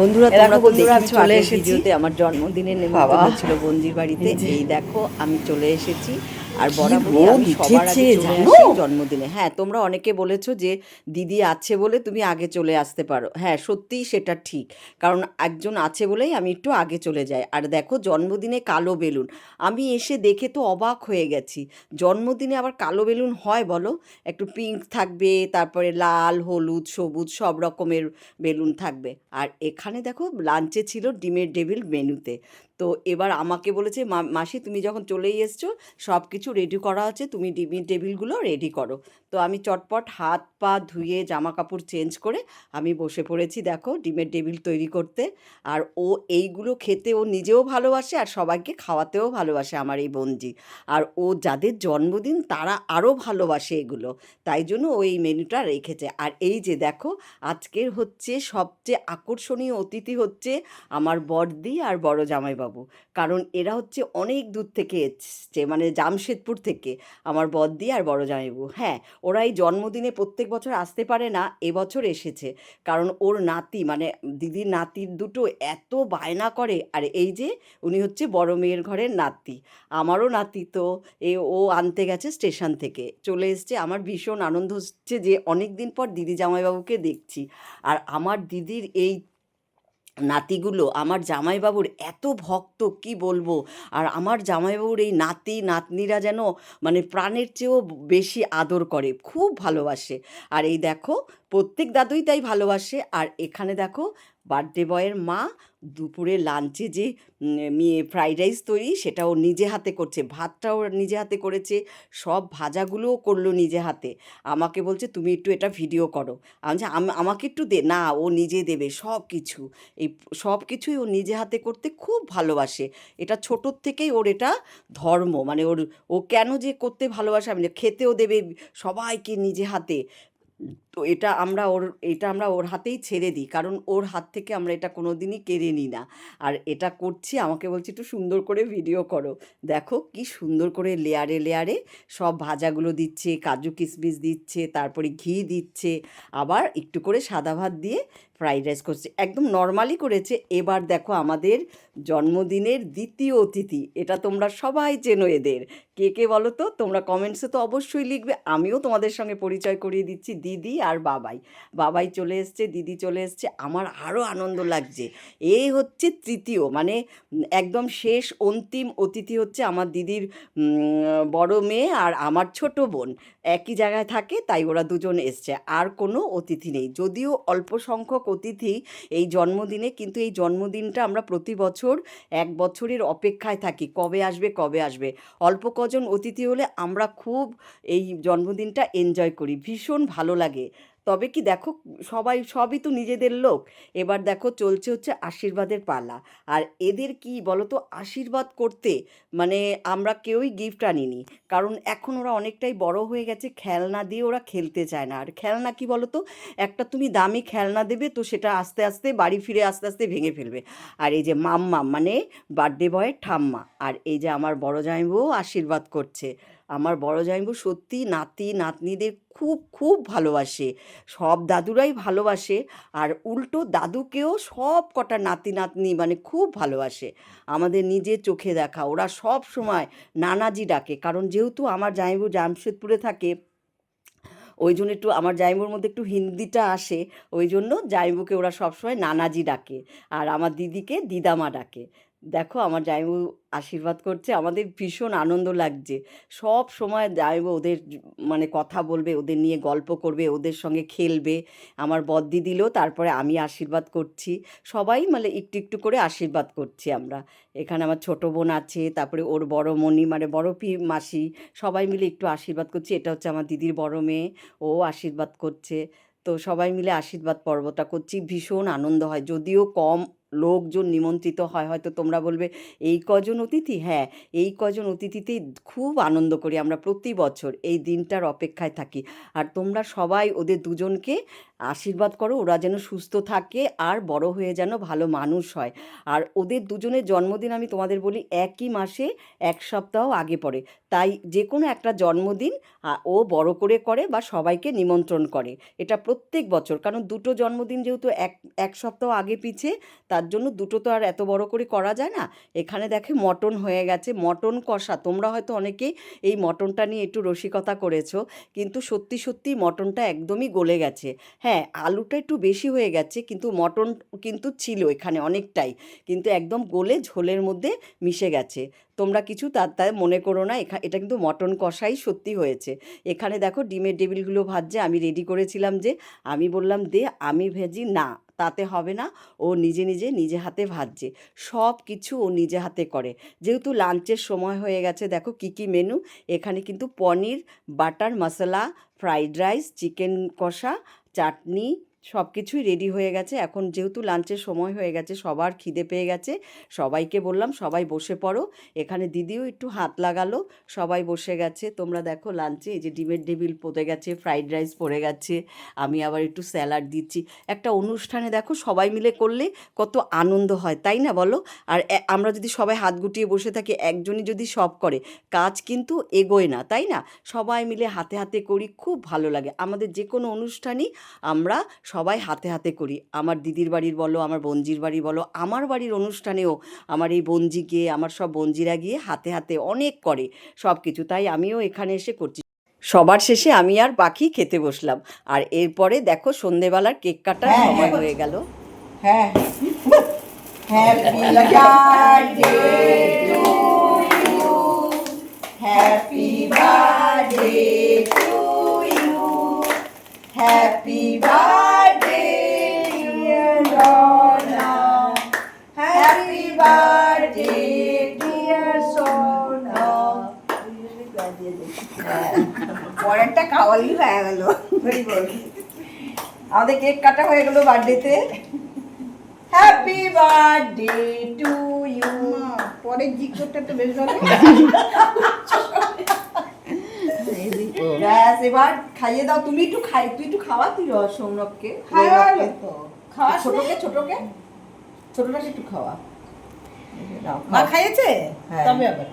বন্ধুরা তোমরা তো বন্ধুরা, দেখেছ চলে এসেছি। আমার জন্মদিনের বাবা। নেমন্তন্ন ছিল বঞ্জির বাড়িতে এই দেখো আমি চলে এসেছি আর বরাবরই সবার আগে চলে জন্মদিনে। হ্যাঁ তোমরা অনেকে বলেছ যে দিদি আছে বলে তুমি আগে চলে আসতে পারো। হ্যাঁ সত্যিই সেটা ঠিক। কারণ একজন আছে বলেই আমি একটু আগে চলে যাই। আর দেখো জন্মদিনে কালো বেলুন। আমি এসে দেখে তো অবাক হয়ে গেছি। জন্মদিনে আবার কালো বেলুন হয় বলো? একটু পিঙ্ক থাকবে তারপরে লাল হলুদ সবুজ সব রকমের বেলুন থাকবে। আর এখানে দেখো লাঞ্চে ছিল ডিমের ডেভিল মেনুতে। তো এবার আমাকে বলেছে, "মা- মাসি তুমি যখন চলেই এসছো সব কিছু রেডি করা আছে, তুমি ডিমের টেবিলগুলো রেডি করো। তো আমি চটপট হাত পা ধুয়ে জামা কাপড় চেঞ্জ করে আমি বসে পড়েছি, দেখো ডিমের টেবিল তৈরি করতে। আর ও এইগুলো খেতে ও নিজেও ভালোবাসে আর সবাইকে খাওয়াতেও ভালোবাসে আমার এই বঞ্জি আর ও যাদের জন্মদিন তারা আরও ভালোবাসে এগুলো, তাই জন্য ও এই মেনুটা রেখেছে। আর এই যে দেখো, আজকের হচ্ছে সবচেয়ে আকর্ষণীয় অতিথি হচ্ছে আমার বড়দি আর বড় জামাইবাবু। কারণ এরা হচ্ছে অনেক দূর থেকে এসছে মানে জামশেদপুর থেকে, আমার বড়দি আর বড় জামাইবাবু হ্যাঁ ওরা এই জন্মদিনে প্রত্যেক বছর আসতে পারে না, এবছর এসেছে। কারণ ওর নাতি মানে দিদির নাতির দুটো এত বায়না করে, আর এই যে উনি হচ্ছে বড় মেয়ের ঘরের নাতি। আমারও নাতি তো, এ ও আনতে গেছে স্টেশন থেকে। চলে এসছে, আমার ভীষণ আনন্দ হচ্ছে যে অনেক দিন পর দিদি জামাইবাবুকে দেখছি। আর আমার দিদির এই নাতিগুলো, আমার জামাইবাবুর এত ভক্ত, কি বলব? আর আমার জামাইবাবুর এই নাতি, নাতনিরা যেন মানে প্রাণের চেয়েও বেশি আদর করে, খুব ভালোবাসে। আর এই দেখো, প্রত্যেক দাদুই তাই ভালোবাসে। আর এখানে দেখো বার্থডে বয়ের মা দুপুরে লাঞ্চে যে মেয়ে ফ্রাইড রাইস তৈরি সেটা ও নিজে হাতে করছে। ভাতটাও নিজে হাতে করেছে, সব ভাজাগুলোও করল নিজে হাতে। আমাকে বলছে, তুমি একটু এটা ভিডিও করো। আমি আমাকে একটু দে না, ও নিজে দেবে, সব কিছু। এই সব কিছুই ও নিজে হাতে করতে খুব ভালোবাসে। এটা ছোটোর থেকেই ওর এটা ধর্ম। মানে ওর, ও কেন যে করতে ভালোবাসে, আমি খেতেও দেবে সবাইকে নিজে হাতে। তো এটা আমরা ওর, এটা আমরা ওর হাতেই ছেড়ে দিই। কারণ ওর হাত থেকে আমরা এটা কোনো দিনই কেড়ে নিই না। আর এটা করছি, আমাকে বলছি, একটু সুন্দর করে ভিডিও করো। দেখো কি সুন্দর করে লেয়ারে লেয়ারে সব ভাজাগুলো দিচ্ছে, কাজু কিশমিশ দিচ্ছে, তারপরে ঘি দিচ্ছে। আবার একটু করে সাদা ভাত দিয়ে ফ্রাইড রাইস করছে। একদম নর্মালি করেছে। এবার দেখো আমাদের জন্মদিনের দ্বিতীয় অতিথি, এটা তোমরা সবাই চেনো এদের। কে কে বলো তো? তোমরা কমেন্টসে তো অবশ্যই লিখবে। আমিও তোমাদের সঙ্গে পরিচয় করিয়ে দিচ্ছি। দিদি আর বাবাই। বাবাই চলে এসছে, দিদি চলে এসছে। আমার আরও আনন্দ লাগছে। এই হচ্ছে তৃতীয় মানে একদম শেষ, অন্তিম অতিথি হচ্ছে আমার দিদির বড় মেয়ে আর আমার ছোট বোন। একই জায়গায় থাকে, তাই ওরা দুজন এসছে। আর কোনো অতিথি নেই। যদিও অল্প সংখ্যক অতিথি এই জন্মদিনে, কিন্তু এই জন্মদিনটা আমরা প্রতি বছর এক বছরের অপেক্ষায় থাকি। কবে আসবে কবে আসবে? অল্প কজন অতিথি হলে আমরা খুব এই জন্মদিনটা এনজয় করি। ভীষণ ভালো লাগে। তবে কি দেখো, সবাই, সবই তো নিজেদের লোক। এবার দেখো চলছে হচ্ছে আশীর্বাদের পালা। আর এদের কি বলো তো আশীর্বাদ করতে মানে আমরা কেউই গিফট আনিনি। কারণ এখন ওরা অনেকটাই বড় হয়ে গেছে, খেলনা দিয়ে ওরা খেলতে চায় না। আর খেলনা কি বলো তো একটা তুমি দামি খেলনা দেবে তো সেটা আস্তে আস্তে বাড়ি ফিরে আস্তে আস্তে ভেঙে ফেলবে। আর এই যে মাম্মা মানে বার্থডে বয়ের ঠাম্মা। আর এই যে আমার বড় জামাইবউ আশীর্বাদ করছে। আমার বড় জামাইবউ সত্যি নাতি, নাতনিদের খুব খুব ভালোবাসে। সব দাদুরাই ভালোবাসে আর উল্টো দাদুকেও সব কটা নাতি, নাতনি মানে খুব ভালোবাসে। আমাদের নিজের চোখে দেখা, ওরা সব সময় নানাজি ডাকে। কারণ যেহেতু আমার জামাইবু জামশেদপুরে থাকে, ওই জন্য একটু আমার জাইবুর মধ্যে একটু হিন্দিটা আসে, ওই জন্য জাইবুকে ওরা সবসময় নানাজি ডাকে। আর আমার দিদিকে দিদামা ডাকে। দেখো আমার জাইবু আশীর্বাদ করছে, আমাদের ভীষণ আনন্দ লাগছে। সব সময় জাইবু ওদের মানে কথা বলবে, ওদের নিয়ে গল্প করবে, ওদের সঙ্গে খেলবে। আমার বদ্দি দিল, তারপরে আমি আশীর্বাদ করছি। সবাই মানে একটু একটু করে আশীর্বাদ করছি আমরা। এখানে আমার ছোট বোন আছে, তারপরে ওর বড় মণি মানে বড় পি মাসি, সবাই মিলে একটু আশীর্বাদ করছি। এটা হচ্ছে আমার দিদির বড় মেয়ে, ও আশীর্বাদ করছে। তো সবাই মিলে আশীর্বাদ পর্বটা করছি, ভীষণ আনন্দ হয়। যদিও কম লোকজন নিমন্ত্রিত হয়। হয়তো তোমরা বলবে, এই কজন অতিথি? হ্যাঁ এই কজন অতিথিতেই খুব আনন্দ করি আমরা প্রতি বছর। এই দিনটার অপেক্ষায় থাকি। আর তোমরা সবাই ওদের দুজনকে আশীর্বাদ করো, ওরা যেন সুস্থ থাকে আর বড় হয়ে যেন ভালো মানুষ হয়। আর ওদের দুজনের জন্মদিন আমি তোমাদের বলি একই মাসে, এক সপ্তাহ আগে পড়ে। তাই যে কোনো একটা জন্মদিন ও বড় করে করে বা সবাইকে নিমন্ত্রণ করে। এটা প্রত্যেক বছর, কারণ দুটো জন্মদিন যেহেতু এক এক সপ্তাহ আগে পিছে, তার জন্য দুটো তো আর এত বড় করে করা যায় না। এখানে দেখে মটন হয়ে গেছে, মটন কষা। তোমরা হয়তো অনেকেই এই মটনটা নিয়ে একটু রসিকতা করেছ, কিন্তু সত্যি সত্যি মটনটা একদমই গলে গেছে। হ্যাঁ আলুটা একটু বেশি হয়ে গেছে, কিন্তু মটন কিন্তু ছিল এখানে অনেকটাই। কিন্তু একদম গোলে ঝোলের মধ্যে মিশে গেছে। তোমরা কিছু তার তাই মনে করো না, এখা, এটা কিন্তু মটন কষাই সত্যি হয়েছে। এখানে দেখো ডিমের টেবিলগুলো ভাজছে, আমি রেডি করেছিলাম যে, আমি বললাম, দে, আমি ভেজি, না, তাতে হবে না। ও নিজে নিজে নিজে হাতে ভাজছে। সব কিছু ও নিজে হাতে করে। যেহেতু লাঞ্চের সময় হয়ে গেছে, দেখো কী কী মেনু এখানে কিন্তু paneer, butter masala fried rice chicken কষা চাটনি সব কিছুই রেডি হয়ে গেছে। এখন যেহেতু লাঞ্চের সময় হয়ে গেছে, সবার খিদে পেয়ে গেছে, সবাইকে বললাম, সবাই বসে পড়ো। এখানে দিদিও একটু হাত লাগালো, সবাই বসে গেছে। তোমরা দেখো লাঞ্চে এই যে ডিমের টেবিল পড়ে গেছে ফ্রাইড রাইস পড়ে গেছে, আমি আবার একটু স্যালাড দিচ্ছি। একটা অনুষ্ঠানে দেখো সবাই মিলে করলে কত আনন্দ হয়, তাই না বলো? আর আমরা যদি সবাই হাত গুটিয়ে বসে থাকি, একজনই যদি সব করে, কাজ কিন্তু এগোয় না, তাই না? সবাই মিলে হাতে হাতে করি, খুব ভালো লাগে। আমাদের যে কোনো অনুষ্ঠানই আমরা সবাই হাতে হাতে করি। আমার দিদির বাড়ির বলো আমার বঞ্জির বাড়ি বলো আমার বাড়ির অনুষ্ঠানেও আমার এই বঞ্জি গিয়ে আমার সব বঞ্জিরা গিয়ে হাতে হাতে অনেক করে সব কিছু তাই আমিও এখানে এসে করছি। সবার শেষে আমি আর বাকি খেতে বসলাম। আর এরপরে দেখো সন্ধেবেলার কেক কাটার হ্যাঁ, সময় হ্যাঁ। হয়ে গেল। হ্যাঁ happy birthday to you happy birthday to you happy birthday dear সোনা হ্যাপি বার্থডে ডিয়ার সোনা পরেরটা খাওয়ালি হয়ে গেল। আমাদের কেক কাটা হয়ে গেল বার্থডেতে। হ্যাপি বার্থডে টু ইউ পরের জিজ্ঞাসা তো বেশ ভালো। ব্যাস এবার খাইয়ে দাও। তুমি একটু খাই তুই একটু খাওয়া তুই রস সৌরভকে? খাওয়ালো তো। খাওয়া ছোটকে ছোটকে? ছোটটাকে একটু খাওয়া। মা খাইয়েছে? হ্যাঁ। তবে আবার।